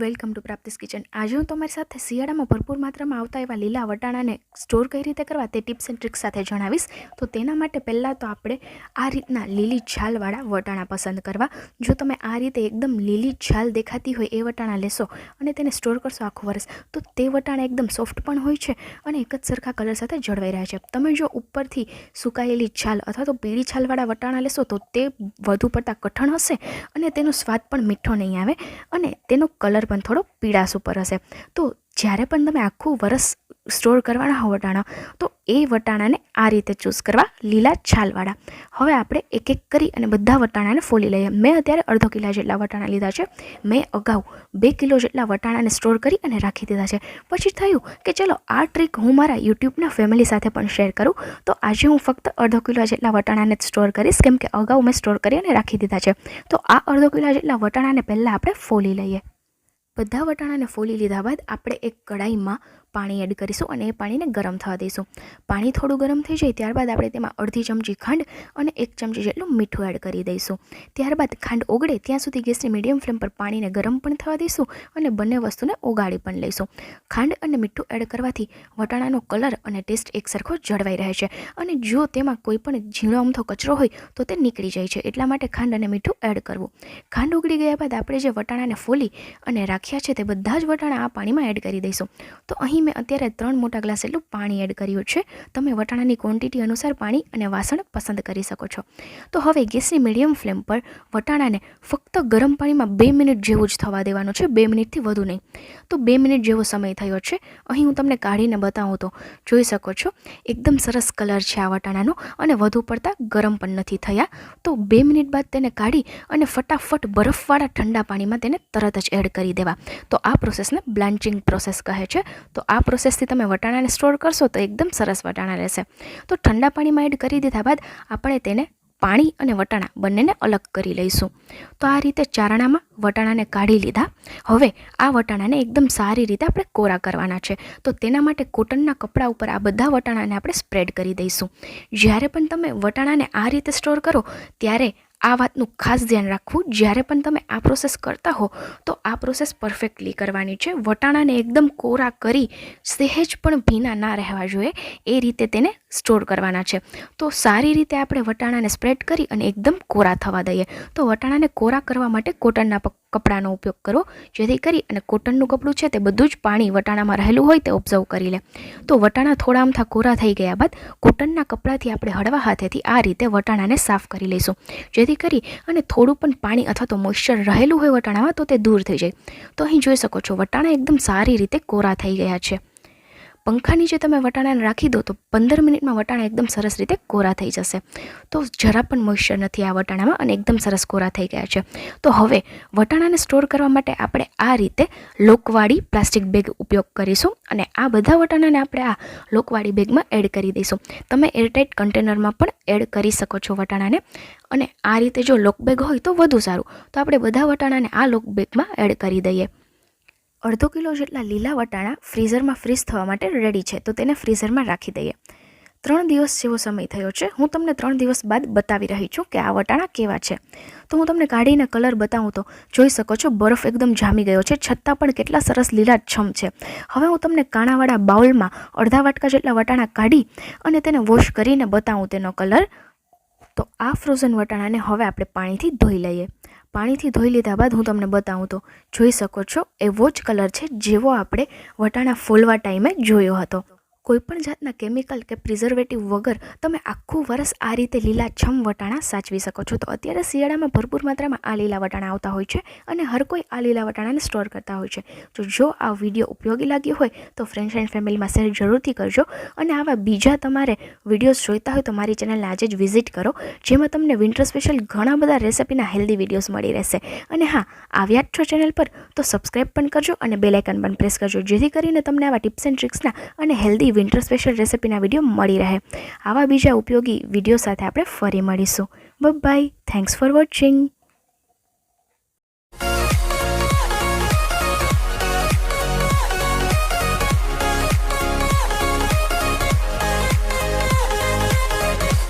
Welcome to પ્રાપ્તિસ kitchen. આજે હું તમારી સાથે શિયાળામાં ભરપૂર માત્રામાં આવતા એવા લીલા વટાણાને સ્ટોર કઈ રીતે કરવા તે ટિપ્સ એન્ડ ટ્રિક્સ સાથે જણાવીશ. તો તેના માટે પહેલાં તો આપણે આ રીતના લીલી છાલવાળા વટાણા પસંદ કરવા. જો તમે આ રીતે એકદમ લીલી છાલ દેખાતી હોય એ વટાણા લેશો અને તેને સ્ટોર કરશો આખું વર્ષ તો તે વટાણા એકદમ સોફ્ટ પણ હોય છે અને એક જ સરખા કલર સાથે જળવાઈ રહ્યા છે. તમે જો ઉપરથી સુકાયેલી છાલ અથવા તો પીળી છાલવાળા વટાણા લેશો, તો તે વધુ પડતા કઠણ હશે અને તેનો સ્વાદ પણ મીઠો નહીં આવે અને તેનો કલર પણ થોડો પીળાશ ઉપર હશે. તો જ્યારે પણ તમે આખું વરસ સ્ટોર કરવાના હો વટાણા, તો એ વટાણાને આ રીતે ચૂઝ કરવા લીલા છાલવાળા. હવે આપણે એક એક કરી અને બધા વટાણાને ફોલી લઈએ. મેં અત્યારે અડધો કિલા જેટલા વટાણા લીધા છે. મેં અગાઉ બે કિલો જેટલા વટાણાને સ્ટોર કરી અને રાખી દીધા છે. પછી થયું કે ચલો, આ ટ્રીક હું મારા યુટ્યુબના ફેમિલી સાથે પણ શેર કરું. તો આજે હું ફક્ત અડધો કિલો જેટલા વટાણાને જ સ્ટોર કરીશ, કેમ કે અગાઉ મેં સ્ટોર કરી અને રાખી દીધા છે. તો આ અડધો કિલો જેટલા વટાણાને પહેલાં આપણે ફોલી લઈએ. બધા વટાણાને ફોલી લીધા બાદ આપણે એક કડાઈમાં પાણી એડ કરીશું અને એ પાણીને ગરમ થવા દઈશું. પાણી થોડું ગરમ થઈ જાય ત્યારબાદ આપણે તેમાં અડધી ચમચી ખાંડ અને એક ચમચી જેટલું મીઠું એડ કરી દઈશું. ત્યારબાદ ખાંડ ઓગળે ત્યાં સુધી ગેસની મીડિયમ ફ્લેમ પર પાણીને ગરમ પણ થવા દઈશું અને બંને વસ્તુને ઓગાળી પણ લઈશું. ખાંડ અને મીઠું એડ કરવાથી વટાણાનો કલર અને ટેસ્ટ એકસરખો જળવાઈ રહે છે અને જો તેમાં કોઈ પણ ઝીણો અમથો કચરો હોય તો તે નીકળી જાય છે. એટલા માટે ખાંડ અને મીઠું એડ કરવું. ખાંડ ઉગળી ગયા બાદ આપણે જે વટાણાને ફોલી અને રાખ્યા છે તે બધા જ વટાણા આ પાણીમાં એડ કરી દઈશું. તો અહીં મેં અત્યારે ત્રણ મોટા ગ્લાસ એટલું પાણી એડ કર્યું છે. તમે વટાણાની ક્વોન્ટિટી અનુસાર પાણી અને વાસણ પસંદ કરી શકો છો. તો હવે ગેસની મીડિયમ ફ્લેમ પર વટાણાને ફક્ત ગરમ પાણીમાં બે મિનિટ જેવું જ થવા દેવાનું છે, બે મિનિટથી વધુ નહીં. તો બે મિનિટ જેવો સમય થયો છે. અહીં હું તમને કાઢીને બતાવું તો જોઈ શકો છો, એકદમ સરસ કલર છે આ વટાણાનો અને વધુ પડતા ગરમ પણ નથી થયા. તો બે મિનિટ બાદ તેને કાઢી અને ફટાફટ બરફવાળા ઠંડા પાણીમાં તેને તરત જ એડ કરી દેવા. તો આ પ્રોસેસને બ્લાન્ચિંગ પ્રોસેસ કહે છે. તો આ પ્રોસેસથી તમે વટાણાને સ્ટોર કરશો તો એકદમ સરસ વટાણા રહેશે. તો ઠંડા પાણીમાં એડ કરી દીધા બાદ આપણે તેને પાણી અને વટાણા બંનેને અલગ કરી લઈશું. તો આ રીતે ચારણામાં વટાણાને કાઢી લીધા. હવે આ વટાણાને એકદમ સારી રીતે આપણે કોરા કરવાના છે. તો તેના માટે કોટનના કપડા ઉપર આ બધા વટાણાને આપણે સ્પ્રેડ કરી દઈશું. જ્યારે પણ તમે વટાણાને આ રીતે સ્ટોર કરો, ત્યારે આ વાતનું ખાસ ધ્યાન રાખવું. જ્યારે પણ તમે આ પ્રોસેસ કરતા હો, તો આ પ્રોસેસ પરફેક્ટલી કરવાની છે. વટાણાને એકદમ કોરા કરી, સહેજ પણ ભીના ના રહેવા જોઈએ. એ રીતે તેને સ્ટોર કરવાના છે. તો સારી રીતે આપણે વટાણાને સ્પ્રેડ કરી અને એકદમ કોરા થવા દઈએ. તો વટાણાને કોરા કરવા માટે કોટનના કપડાનો ઉપયોગ કરો જેથી કરી અને કોટનનું કપડું છે તે બધું જ પાણી વટાણામાં રહેલું હોય તે ઓબ્ઝર્વ કરી લે. તો વટાણા થોડા અમથા કોરા થઈ ગયા બાદ, કોટનના કપડાથી આપણે હળવા હાથેથી આ રીતે વટાણાને સાફ કરી લઈશું. જેથી કરી અને થોડું પણ પાણી અથવા તો મોઇશ્ચર રહેલું હોય વટાણામાં તો તે દૂર થઈ જાય. તો અહીં જોઈ શકો છો, વટાણા એકદમ સારી રીતે કોરા થઈ ગયા છે. પંખા નીચે તમે વટાણાને રાખી દો, તો પંદર મિનિટમાં વટાણા એકદમ સરસ રીતે કોરા થઈ જશે. તો જરા પણ મોઇશ્ચર નથી આ વટાણામાં અને એકદમ સરસ કોરા થઈ ગયા છે. તો હવે વટાણાને સ્ટોર કરવા માટે આપણે આ રીતે લોકવાળી પ્લાસ્ટિક બેગ ઉપયોગ કરીશું અને આ બધા વટાણાને આપણે આ લોકવાળી બેગમાં એડ કરી દઈશું. તમે એરટાઇટ કન્ટેનરમાં પણ એડ કરી શકો છો વટાણાને અને આ રીતે જો લોક બેગ હોય તો વધુ સારું. તો આપણે બધા વટાણાને આ લોક બેગમાં એડ કરી દઈએ. અડધો કિલો જેટલા લીલા વટાણા ફ્રીઝરમાં ફ્રીઝ થવા માટે રેડી છે. તો તેને ફ્રીઝરમાં રાખી દઈએ. ત્રણ દિવસ જેવો સમય થયો છે. હું તમને ત્રણ દિવસ બાદ બતાવી રહી છું કે આ વટાણા કેવા છે. તો હું તમને કાઢીને કલર બતાવું તો જોઈ શકો છો બરફ એકદમ જામી ગયો છે. છતાં પણ કેટલા સરસ લીલા છમ છે. હવે હું તમને કાણાવાળા બાઉલમાં અડધા વાટકા જેટલા વટાણા કાઢી અને તેને વોશ કરીને બતાવું તેનો કલર તો આ ફ્રોઝન વટાણાને હવે આપણે પાણીથી ધોઈ લઈએ. પાણીથી ધોઈ લીધા બાદ હું તમને બતાવું તો. જોઈ શકો છો એવો જ કલર છે, જેવો આપણે વટાણા ફોલવા ટાઈમે જોયો હતો. કોઈપણ જાતના કેમિકલ કે પ્રિઝર્વેટિવ વગર તમે આખું વરસ આ રીતે લીલા છમ વટાણા સાચવી શકો છો. તો અત્યારે શિયાળામાં ભરપૂર માત્રામાં આ લીલા વટાણા આવતા હોય છે અને હર કોઈ આ લીલા વટાણાને સ્ટોર કરતા હોય છે. તો જો આ વીડિયો ઉપયોગી લાગ્યો હોય તો ફ્રેન્ડ્સ એન્ડ ફેમિલીમાં શેર જરૂરથી કરજો અને આવા બીજા તમારે વિડીયોઝ જોઈતા હોય તો મારી ચેનલને આજે જ વિઝિટ કરો, જેમાં તમને વિન્ટર સ્પેશિયલ ઘણા બધા રેસિપીના હેલ્ધી વિડીયોઝ મળી રહેશે. અને હા આવ્યા જ છો ચેનલ પર તો સબસ્ક્રાઈબ પણ કરજો અને બેલાઇકન પણ પ્રેસ કરજો, જેથી કરીને તમને આવા ટિપ્સ એન્ડ ટ્રિક્સના અને હેલ્ધી વિન્ટર સ્પેશિયલ રેસિપીના વીડિયો મળી રહે. આવા બીજા ઉપયોગી વીડિયો સાથે આપણે ફરી મળીશું. By thanks for watching